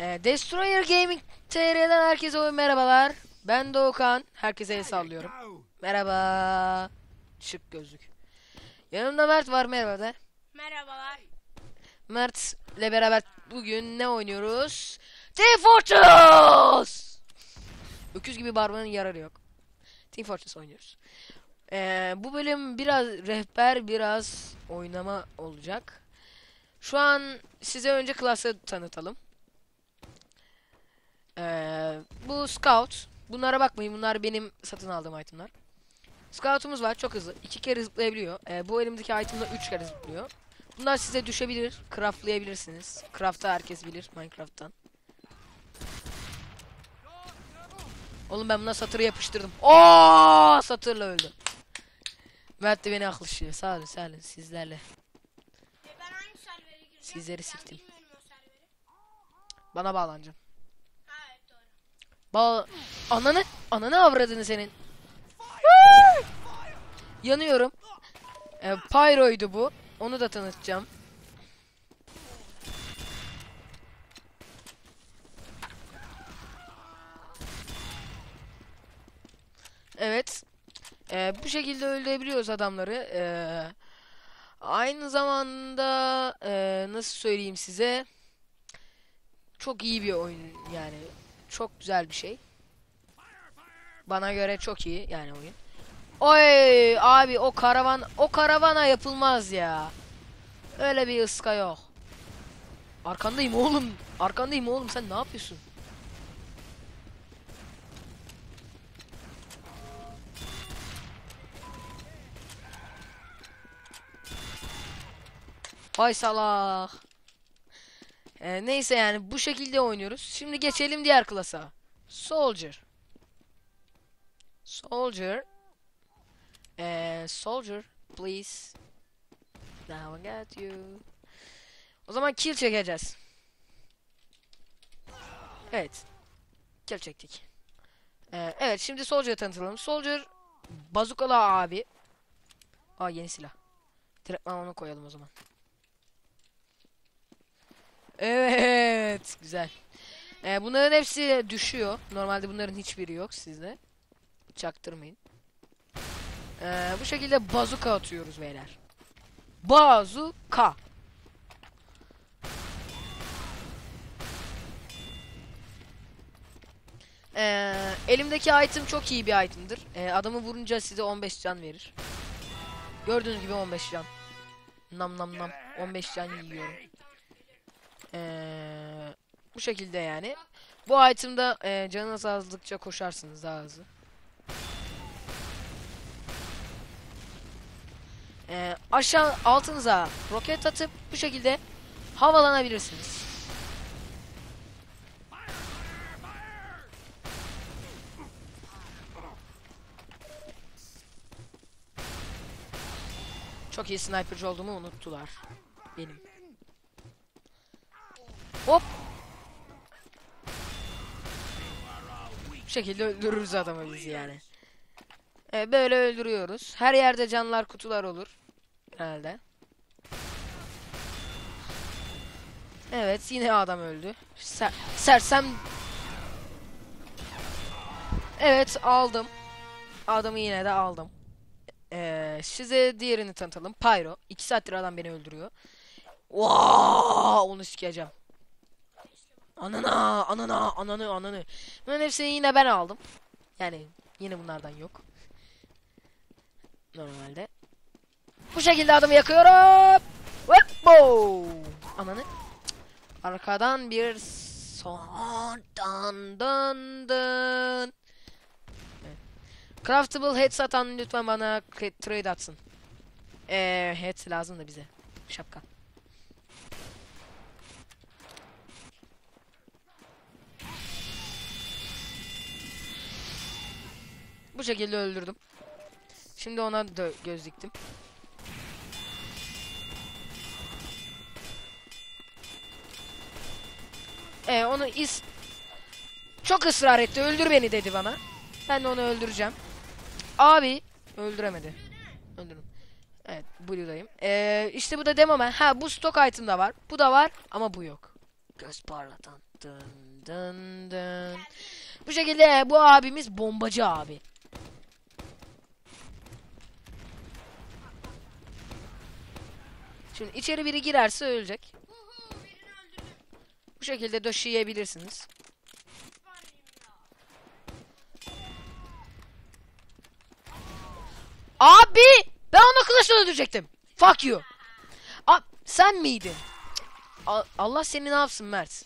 Ee, Destroyer Gaming TR'den herkese merhabalar. Ben Doğukan. Herkese el sallıyorum. Merhaba. Şık gözlük. Yanımda Mert var merhaba de. Merhabalar. Mert ile beraber bugün ne oynuyoruz? Team Fortress! Öküz gibi bağırmanın yararı yok. Team Fortress oynuyoruz. Ee, bu bölüm biraz rehber biraz oynama olacak. Şu an size önce klası tanıtalım. Ee, bu Scout. Bunlara bakmayın bunlar benim satın aldığım itemler. Scout'umuz var çok hızlı. iki kere zıplayabiliyor. Ee, bu elimdeki itemda üç kere zıplıyor. Bunlar size düşebilir. Craftlayabilirsiniz. Craft'ı herkes bilir Minecraft'tan. Oğlum ben buna satırı yapıştırdım. Oo satırla öldü. Mert de beni aklaşıyor. Sağ olun sağ olun sizlerle. E? Sizleri siktim. Bana bağlanacağım. Bağ... Ananı... Ananı avradını senin. Yanıyorum. Ee, Pyro'ydu bu. Onu da tanıtacağım. Evet. Ee, bu şekilde öldürebiliyoruz adamları. Ee, aynı zamanda ee, nasıl söyleyeyim size çok iyi bir oyun yani çok güzel bir şey. Bana göre çok iyi yani oyun. Oy abi o karavan o karavana yapılmaz ya. Öyle bir ıska yok. Arkandayım oğlum. Arkandayım oğlum sen ne yapıyorsun? Vay salak. Ee, neyse yani bu şekilde oynuyoruz. Şimdi geçelim diğer klasa. Soldier. Soldier. Ee, soldier, please. Now I got you. O zaman kill çekeceğiz. Evet. Kill çektik. Ee, evet şimdi Soldier'ı tanıtalım. Soldier bazukalı abi. Aa yeni silah. Direktman onu koyalım o zaman. Evet, güzel. Ee, bunların hepsi düşüyor. Normalde bunların hiçbiri yok sizde. Çaktırmayın. Ee, bu şekilde bazuka atıyoruz beyler. Bazuka. Ee, elimdeki item çok iyi bir itemdir. Ee, adamı vurunca size 15 can verir. Gördüğünüz gibi 15 can. Nam nam nam. 15 can yiyorum. Ee, bu şekilde yani. Bu item'da e, canınız azlıkça koşarsınız daha hızlı. Ee, aşağı altınıza roket atıp bu şekilde havalanabilirsiniz. Çok iyi sniperci olduğumu unuttular. Benim. Hop. Bu şekilde öldürürüz adamı biz yani. Ee, böyle öldürüyoruz. Her yerde canlar kutular olur. Herhalde. Evet yine adam öldü. Ser sersem. Evet aldım. Adamı yine de aldım. Ee, size diğerini tanıtalım. Pyro. 2 saattir adam beni öldürüyor. Vaa, onu sikeceğim. Anana, anana, ananı, ananı. Bunların hepsini yine ben aldım. Yani yine bunlardan yok. Normalde. Bu şekilde adamı yakıyorum. Hoppo. Ananı. Arkadan bir son dan dan dan. Craftable head satan lütfen bana trade atsın. Eee head lazım da bize. Şapka. Bu şekilde öldürdüm. Şimdi ona göz diktim. Ee, onu is çok ısrar etti. Öldür beni dedi bana. Ben de onu öldüreceğim. Abi öldüremedi. Öldürdüm. Evet, Blue'dayım. Ee, işte bu da demo man. Ha bu stock item da var. Bu da var ama bu yok. Göz parlatan. Dın dın dın. Bu şekilde bu abimiz bombacı abi. Şimdi içeri biri girerse ölecek. Bu şekilde döşeyebilirsiniz. Abi! Ben onu kılıçla öldürecektim. Fuck you. Abi sen miydin? A- Allah seni ne yapsın Mert?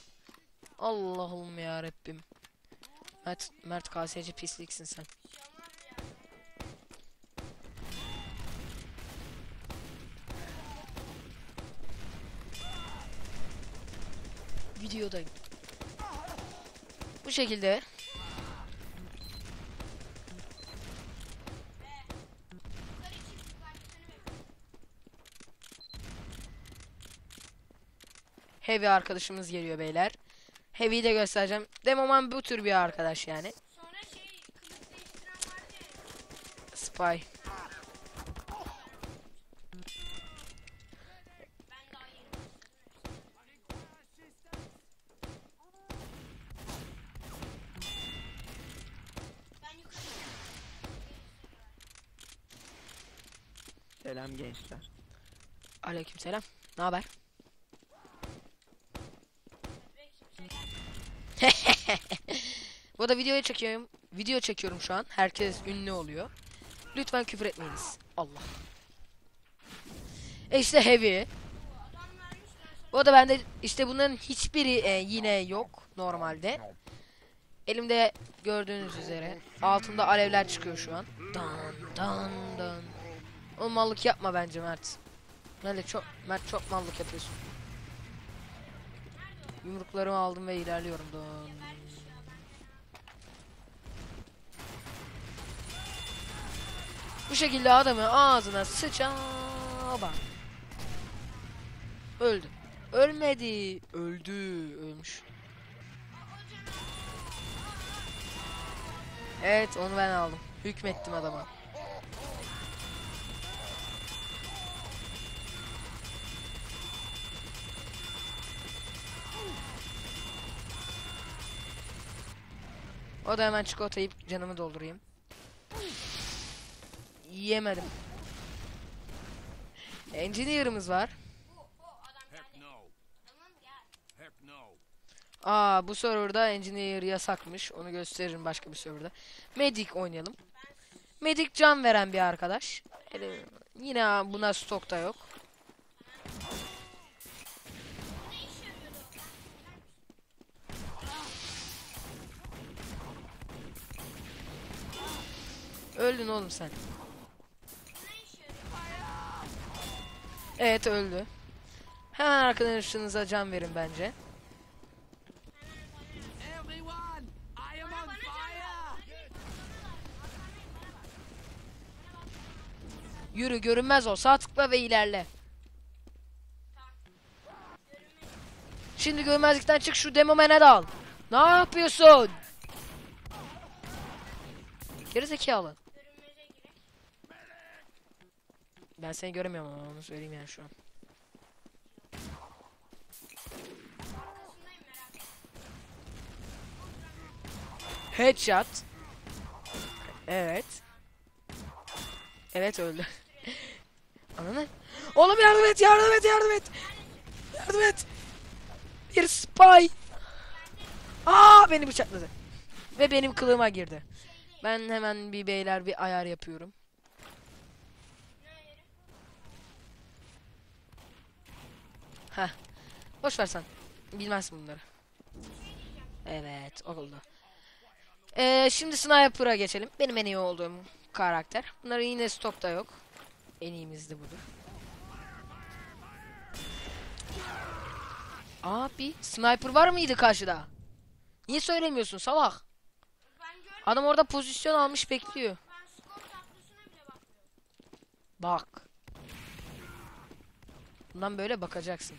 Allah'ım ya Rabbim. Mert, Mert KSC pisliksin sen. Videodayım. Bu şekilde. Heavy arkadaşımız geliyor beyler. Heavy'yi de göstereceğim. Demoman bu tür bir arkadaş yani. Sonra şey. Spy. Ben daha yeni başladım. Ben yukarı Gençler. Aleykümselam. Ne haber? Bu da videoya çekiyorum. Video çekiyorum şu an. Herkes ünlü oluyor. Lütfen küfür etmeyiniz. Allah. E işte heavy. Bu da bende işte bunların hiçbiri e, yine yok normalde. Elimde gördüğünüz üzere altında alevler çıkıyor şu an. Dan dan dan. O mallık yapma bence Mert. Mert çok Mert çok mallık yapıyorsun. Yumruklarımı aldım ve ilerliyorum. Dan. Bu şekilde adamı ağzına sıçan bak. Öldü. Ölmedi. Öldü. Ölmüş. Evet onu ben aldım. Hükmettim adama. O da hemen çikolata yiyip canımı doldurayım. Yiyemedim. Engineer'ımız var. Aa bu serverda engineer yasakmış. Onu gösteririm başka bir serverda. Medic oynayalım. Medic can veren bir arkadaş. Yine buna stokta yok. Öldün oğlum sen. Evet öldü. Hemen arkadaşınıza can verin bence. Yürü görünmez ol. Sağ tıkla ve ilerle. Şimdi görmezlikten çık şu demo mene de al. Ne yapıyorsun? Geri Ben seni göremiyorum ama onu söyleyeyim yani şu an. Headshot. Evet. Evet öldü. Ananı. Oğlum yardım et, yardım et, yardım et. Yardım et. Bir spy. Aa beni bıçakladı. Ve benim kılığıma girdi. Ben hemen bir beyler bir ayar yapıyorum. Boş ver sen. Bilmezsin bunları. Evet oldu. Ee, şimdi Sniper'a geçelim. Benim en iyi olduğum karakter. Bunların yine stokta yok. En iyimiz de budur. Abi sniper var mıydı karşıda? Niye söylemiyorsun salak? Adam orada pozisyon almış bekliyor. Bak. Bundan böyle bakacaksın.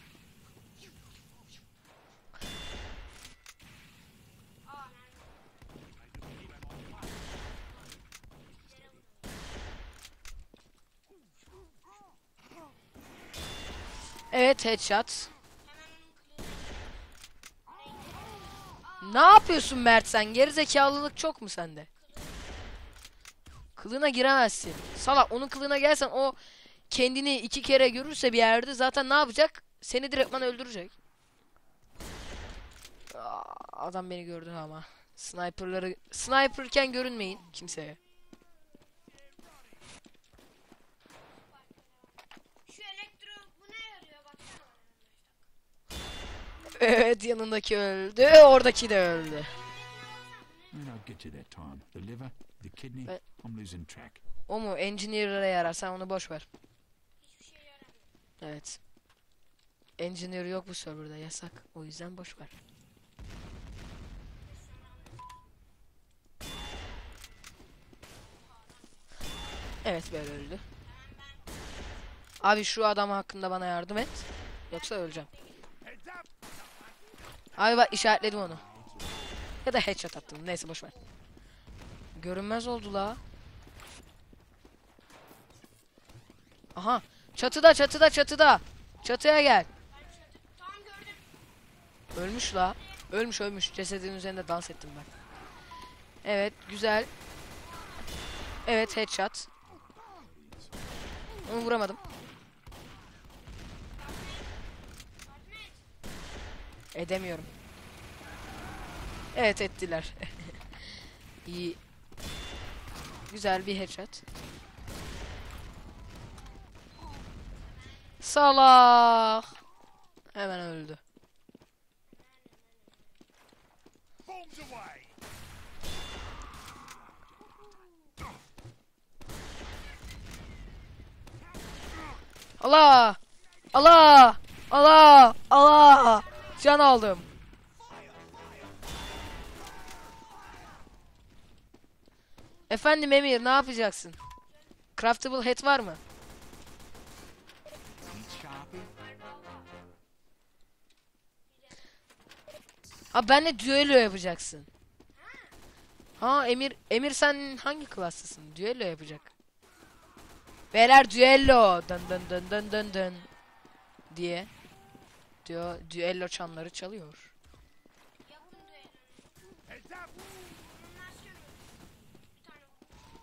Evet headshot. Ne yapıyorsun Mert sen? Gerizekalılık çok mu sende? Kılına giremezsin. Salak onun kılına gelsen o kendini iki kere görürse bir yerde zaten ne yapacak? Seni direktman öldürecek. Aa, adam beni gördü ama. Sniperları sniperken görünmeyin kimseye. Şu elektro bu ne yarıyor baksana. Evet yanındaki öldü. Oradaki de öldü. Track. O mu? Engineer'lara yarar. Sen onu boş ver. Hiçbir şey yaramıyor. Evet. Engineer yok bu serverda yasak. O yüzden boş ver. Evet böyle öldü. Abi şu adam hakkında bana yardım et. Yoksa öleceğim. Abi bak işaretledim onu. Ya da headshot attım. Neyse boş ver. Görünmez oldu la. Aha. Çatıda çatıda çatıda. Çatıya gel. Ölmüş la. Ölmüş ölmüş. Cesedin üzerinde dans ettim ben. Evet güzel. Evet headshot. Onu vuramadım. Edemiyorum. Evet ettiler. İyi. Güzel bir headshot. Salah. Hemen öldü. Allah! Allah! Allah! Allah! Can aldım. Efendim Emir ne yapacaksın? Craftable hat var mı? Ha benle düello yapacaksın. Ha Emir Emir sen hangi klastasın? Düello yapacak. Beyler düello dın dın dın dın dın dın diye diyor düello çanları çalıyor.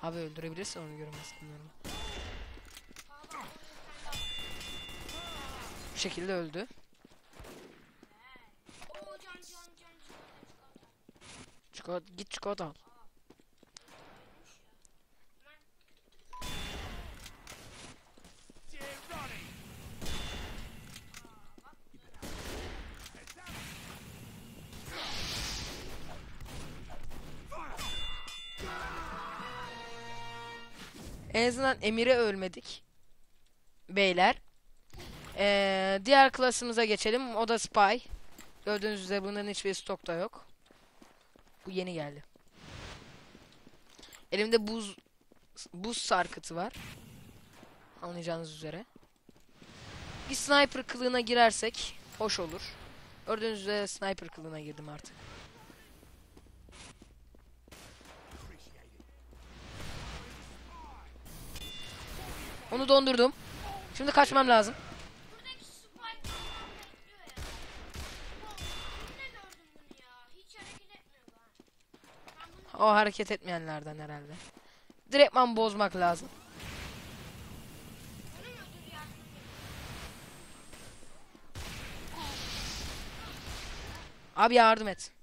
Abi öldürebilirsin onu görünmez sanırım. Bu şekilde öldü. Çikolata, git çikolata al. En azından Emir'e ölmedik. Beyler. Ee, diğer klasımıza geçelim. O da Spy. Gördüğünüz üzere bunların hiçbir stokta yok. Bu yeni geldi. Elimde buz buz sarkıtı var. Anlayacağınız üzere. Bir sniper kılığına girersek hoş olur. Gördüğünüz üzere sniper kılığına girdim artık. Onu dondurdum. Şimdi kaçmam lazım. O hareket etmeyenlerden herhalde. Direktman bozmak lazım. Abi yardım et.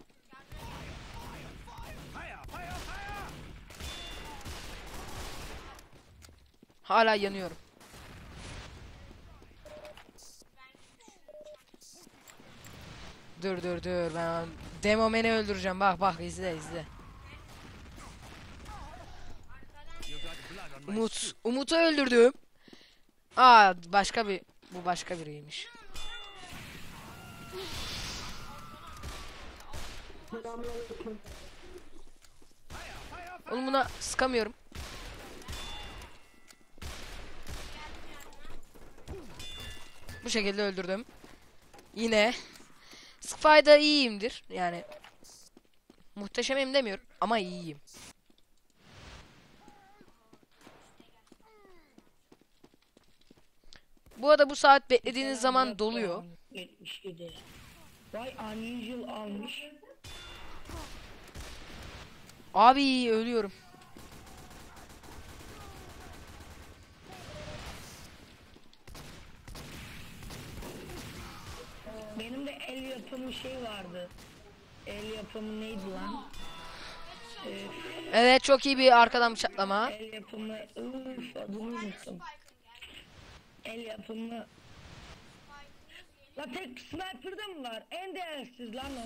Hala yanıyorum. Dur dur dur ben Demomen'i öldüreceğim bak bak izle izle. Umut Umut'u öldürdüm. Aa başka bir bu başka biriymiş. Oğlum buna sıkamıyorum. Bu şekilde öldürdüm. Yine Spy'da iyiyimdir. Yani muhteşemim demiyorum ama iyiyim. Bu arada bu saat beklediğiniz zaman doluyor. 77. Vay unusual almış. Abi ölüyorum. Benim de el yapımı şey vardı. El yapımı neydi lan? Ee, Evet çok iyi bir arkadan bıçaklama. el yapımı ıf adını unuttum. El yapımı La tek sniper'da mı var? En değersiz lan o.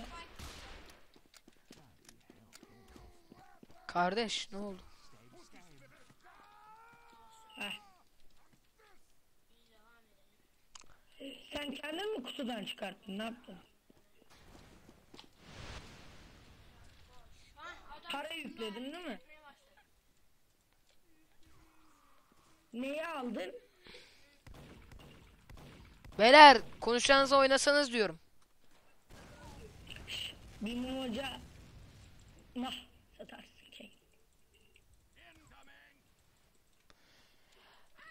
Kardeş ne oldu? Sen kendin mi kutudan çıkarttın? Ne yaptın? Para yükledin değil mi? Neyi aldın? Beyler konuşacağınızı oynasanız diyorum. Bir mumoca nah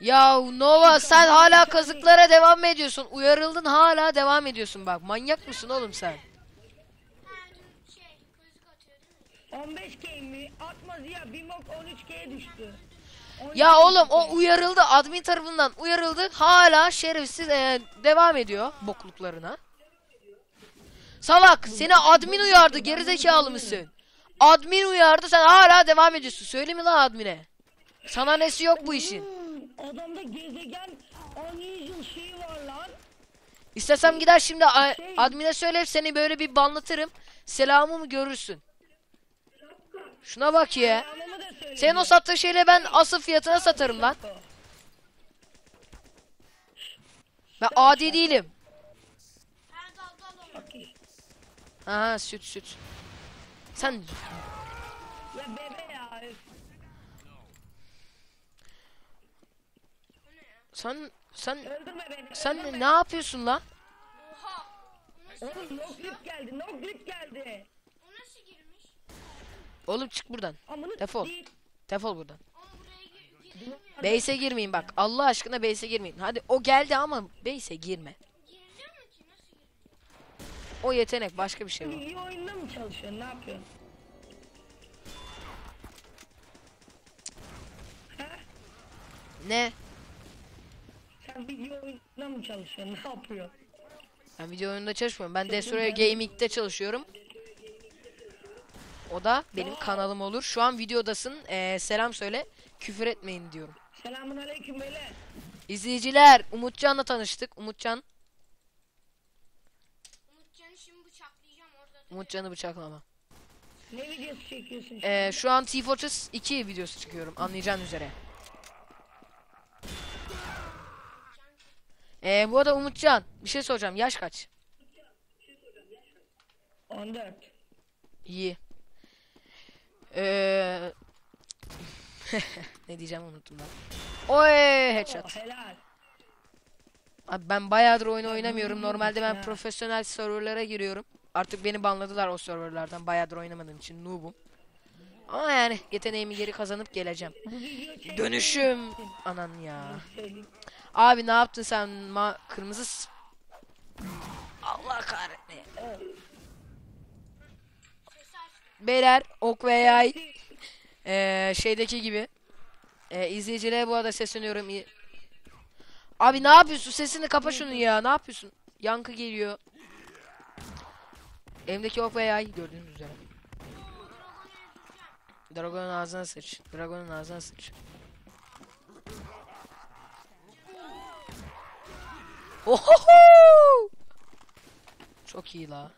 Ya Nova sen hala kazıklara devam mı ediyorsun? Uyarıldın hala devam ediyorsun bak. Manyak mısın oğlum sen? Ha dün şey kızık atıyor değil mi? 15k mi? Atmaz ya bir mok 13k'ye düştü. 13K Ya oğlum o uyarıldı admin tarafından uyarıldı. Hala şerefsiz e, devam ediyor bokluklarına. Salak seni admin uyardı gerizekalı mısın? Admin uyardı sen hala devam ediyorsun. Söyle mi lan admine? Sana nesi yok bu işin? Adamda gezegen unusual şeyi var lan. İstesem gider şimdi a- admine söyleyip seni böyle bir banlatırım. Selamımı görürsün. Şuna bak ya. Söyle. Senin o sattığın şeyle ben asıl fiyatına satarım lan. Ben adi değilim. Aha süt süt. Sen Ya bebe ya. üf. Sen sen Öldürme beni. sen öldürme. ne yapıyorsun lan? Oha. Oğlum no clip geldi. No clip geldi. o nasıl girmiş? Oğlum çık buradan. Amını Defol. değil. Defol buradan. Oğlum buraya. Base'e girmeyin bak. Allah aşkına base'e girmeyin. Hadi o geldi ama base'e girme. Giriliyor mu ki? Nasıl giriliyor? O yetenek başka bir şey bu. Video oyunda mı çalışıyorsun? Ne yapıyorsun? Ne? Sen video oyunda mı çalışıyorsun? Ne yapıyorsun? Ben video oyununda çalışmıyorum. Ben Destroyer Gaming'de çalışıyorum. O da benim kanalım olur. Şu an videodasın. Ee, selam söyle. Küfür etmeyin diyorum. Selamun aleyküm beyler. İzleyiciler Umutcan'la tanıştık. Umutcan. Umutcan'ı şimdi bıçaklayacağım orada. da. Umutcan'ı bıçaklama. Ne videosu çekiyorsun şimdi? Ee, şu an T-Fortress 2 videosu çıkıyorum. Anlayacağın üzere. Ee, bu arada Umutcan bir şey soracağım. Yaş kaç? 14. İyi. Ee... ne diyeceğim unuttum ben. Oy headshot. Oh, helal. Abi ben bayağıdır oyun oynamıyorum. Normalde ben profesyonel serverlara giriyorum. Artık beni banladılar o serverlardan. Bayağıdır oynamadığım için noob'um. Ama yani yeteneğimi geri kazanıp geleceğim. Dönüşüm. Anan ya. Abi ne yaptın sen? Ma kırmızı Allah aç. Beyler ok ve yay Ee, şeydeki gibi. Ee, izleyicilere bu arada sesleniyorum. Abi ne yapıyorsun? Sesini kapa şunu ya. Ne yapıyorsun? Yankı geliyor. Elimdeki ok ve yay gördüğünüz üzere. Dragon'un ağzına sıç. Dragon'un ağzına sıç. Ohoho! Çok iyi la.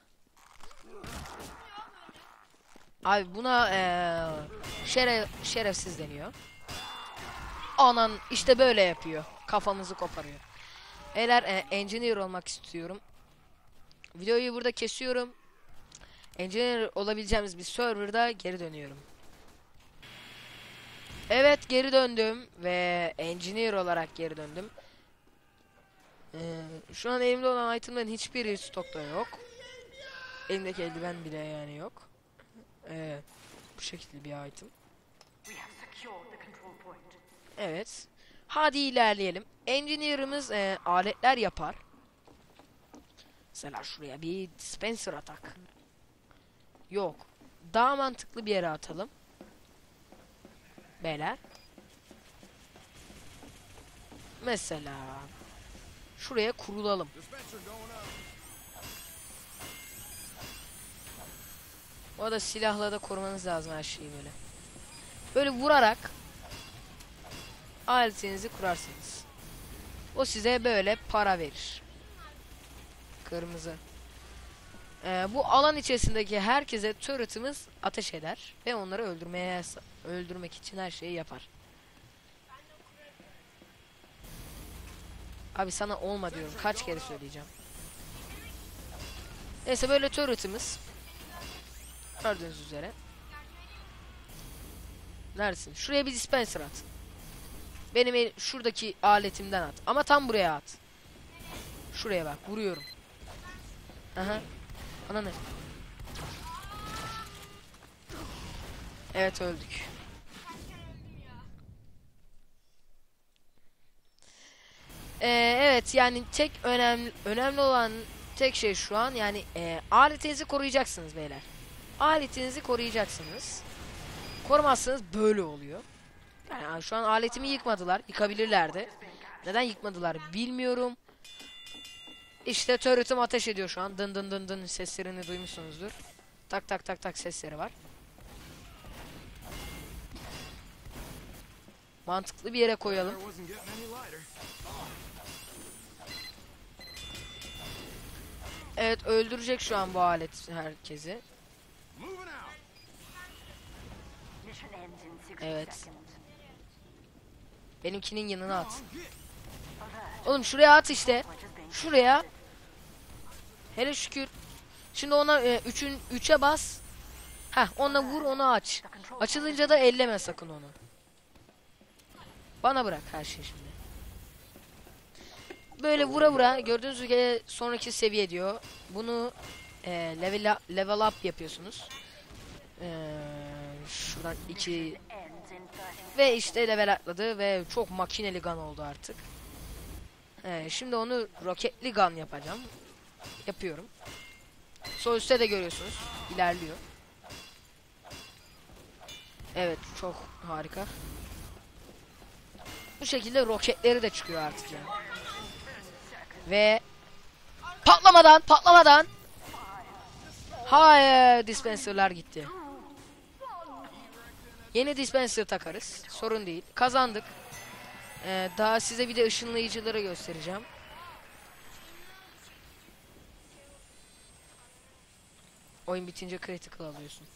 Abi buna eee şeref şerefsiz deniyor. Anan işte böyle yapıyor. Kafamızı koparıyor. Eğer e, engineer olmak istiyorum. Videoyu burada kesiyorum. Engineer olabileceğimiz bir serverda geri dönüyorum. Evet geri döndüm ve engineer olarak geri döndüm. Ee, şu an elimde olan itemlerin hiçbiri stokta yok. Elimdeki eldiven bile yani yok. Ee, bu şekilde bir item. Evet. Hadi ilerleyelim. Engineer'ımız e, aletler yapar. Mesela şuraya bir dispenser atak. Yok. Daha mantıklı bir yere atalım. Beyler. Mesela şuraya kurulalım. O da silahla da korumanız lazım her şeyi böyle. Böyle vurarak aletinizi kurarsınız. O size böyle para verir. Kırmızı. Ee, bu alan içerisindeki herkese turret'ımız ateş eder ve onları öldürmeye öldürmek için her şeyi yapar. Abi sana olma diyorum. Kaç kere söyleyeceğim. Neyse böyle turret'ımız. Gördüğünüz üzere. Neredesin? Şuraya bir dispenser at. Benim şuradaki aletimden at. Ama tam buraya at. Şuraya bak. Vuruyorum. Aha. Ana ne? Evet öldük. Ee, evet yani tek önemli önemli olan tek şey şu an yani e, aletinizi koruyacaksınız beyler. Aletinizi koruyacaksınız. Korumazsanız böyle oluyor. Yani şu an aletimi yıkmadılar. Yıkabilirlerdi. Neden yıkmadılar bilmiyorum. İşte turret'ım ateş ediyor şu an. Dın dın dın dın seslerini duymuşsunuzdur. Tak tak tak tak sesleri var. Mantıklı bir yere koyalım. Evet öldürecek şu an bu alet herkesi. Evet. Benimkinin yanına at. Oğlum şuraya at işte. Şuraya. Hele şükür. Şimdi ona e, üçün üçe bas. Heh ona vur onu aç. Açılınca da elleme sakın onu. Bana bırak her şeyi şimdi. Böyle vura vura gördüğünüz gibi sonraki seviye diyor. Bunu e, level, up, level up yapıyorsunuz. E, şuradan iki ve işte level atladı ve çok makineli gun oldu artık. Ee, şimdi onu roketli gun yapacağım. Yapıyorum. Sol üstte de görüyorsunuz. ilerliyor. Evet çok harika. Bu şekilde roketleri de çıkıyor artık yani. Ve patlamadan patlamadan Hayır dispenserler gitti. Yeni dispenser takarız. Sorun değil. Kazandık. Ee, daha size bir de ışınlayıcıları göstereceğim. Oyun bitince critical alıyorsun.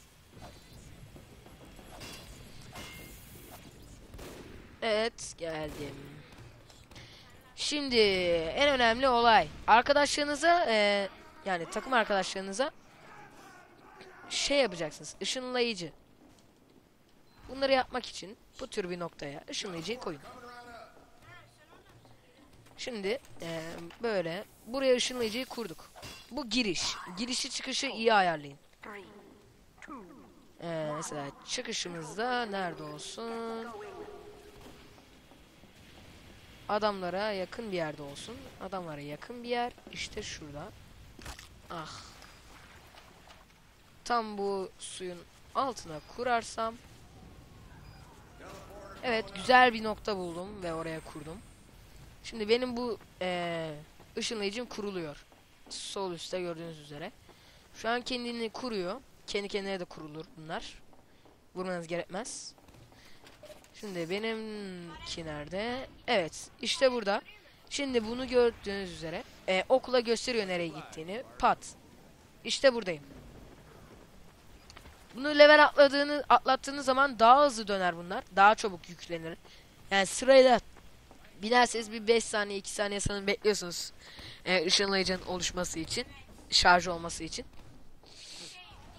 Evet geldim. Şimdi en önemli olay arkadaşlarınıza e, yani takım arkadaşlarınıza şey yapacaksınız ışınlayıcı. Bunları yapmak için bu tür bir noktaya ışınlayıcıyı koyun. Şimdi eee, böyle buraya ışınlayıcıyı kurduk. Bu giriş. Girişi çıkışı iyi ayarlayın. Eee, mesela çıkışımızda nerede olsun? Adamlara yakın bir yerde olsun. Adamlara yakın bir yer. işte şurada. Ah. Tam bu suyun altına kurarsam Evet güzel bir nokta buldum ve oraya kurdum. Şimdi benim bu eee ışınlayıcım kuruluyor. Sol üstte gördüğünüz üzere. Şu an kendini kuruyor. Kendi kendine de kurulur bunlar. Vurmanız gerekmez. Şimdi benimki nerede? Evet işte burada. Şimdi bunu gördüğünüz üzere eee, okula gösteriyor nereye gittiğini. Pat. İşte buradayım. Bunu level atladığını atlattığınız zaman daha hızlı döner bunlar. Daha çabuk yüklenir. Yani sırayla binerseniz bir 5 saniye 2 saniye sanırım bekliyorsunuz. Ee, ışınlayıcının oluşması için. Şarj olması için.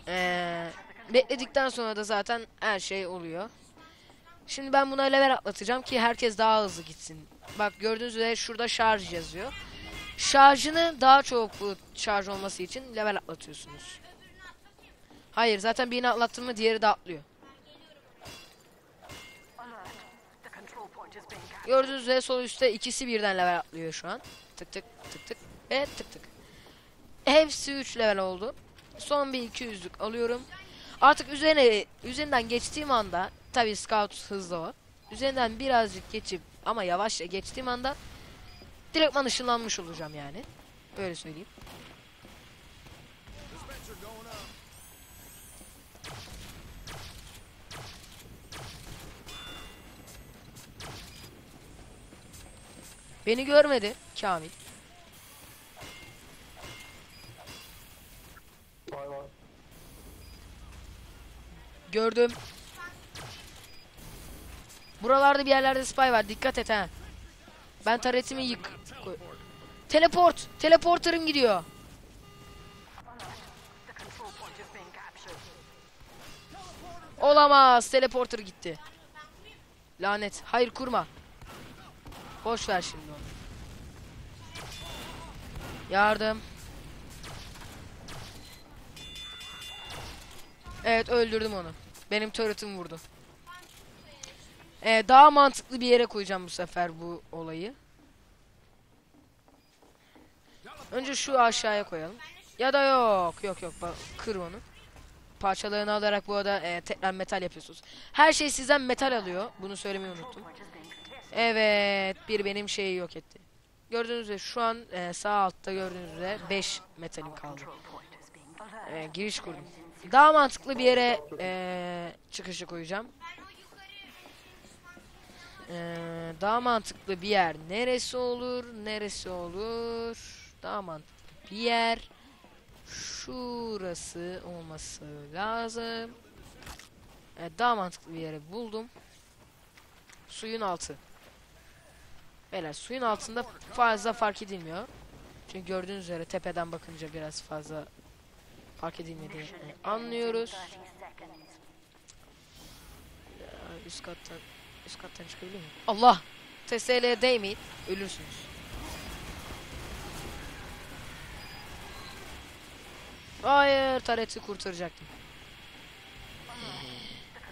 Ee, bekledikten sonra da zaten her şey oluyor. Şimdi ben buna level atlatacağım ki herkes daha hızlı gitsin. Bak gördüğünüz üzere şurada şarj yazıyor. Şarjını daha çok şarj olması için level atlatıyorsunuz. Hayır zaten birini atlattın mı diğeri de atlıyor. Gördüğünüz üzere sol üstte ikisi birden level atlıyor şu an. Tık tık tık tık ve tık tık. Hepsi 3 level oldu. Son bir 200'lük alıyorum. Artık üzerine üzerinden geçtiğim anda tabii scout hızlı o. Üzerinden birazcık geçip ama yavaşça geçtiğim anda direktman ışınlanmış olacağım yani. Öyle söyleyeyim. Beni görmedi Kamil. Gördüm. Buralarda bir yerlerde spy var. Dikkat et ha. Ben taretimi yık. Teleport. Teleporter'ım gidiyor. Olamaz. Teleporter gitti. Lanet. Hayır kurma. Boş ver şimdi onu. Yardım. Evet öldürdüm onu. Benim turret'ım vurdu. Ee, daha mantıklı bir yere koyacağım bu sefer bu olayı. Önce şu aşağıya koyalım. Ya da yok yok yok kır onu. Parçalarını alarak bu arada e, tekrar metal yapıyorsunuz. Her şey sizden metal alıyor. Bunu söylemeyi unuttum. Evet bir benim şeyi yok etti. Gördüğünüz üzere şu an e, sağ altta gördüğünüz üzere 5 metalim kaldı. E, giriş kurdum. Daha mantıklı bir yere e, çıkışı koyacağım. Ben o yukarı E, daha mantıklı bir yer neresi olur? Neresi olur? Daha mantıklı bir yer. Şurası olması lazım. Evet, daha mantıklı bir yere buldum. Suyun altı. Beyler suyun altında fazla fark edilmiyor. Çünkü gördüğünüz üzere tepeden bakınca biraz fazla fark edilmediğini anlıyoruz. Ya, üst kattan üst kattan çıkabiliyor muyum? Allah! TSL'ye değmeyin. Ölürsünüz. Hayır, Taret'i kurtaracaktım.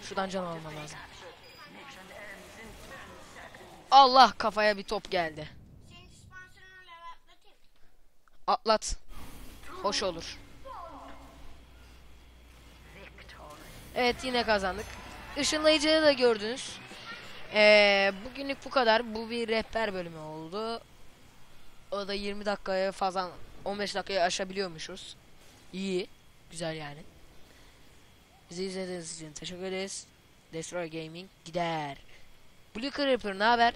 Şuradan can almam lazım. Allah kafaya bir top geldi. Atlat. Hoş olur. Evet yine kazandık. Işınlayıcıyı da gördünüz. Ee, bugünlük bu kadar. Bu bir rehber bölümü oldu. O da 20 dakikaya fazla 15 dakikaya aşabiliyormuşuz. İyi. Güzel yani. Bizi izlediğiniz için teşekkür ederiz. Destroy Gaming gider. Blue Creeper ne haber?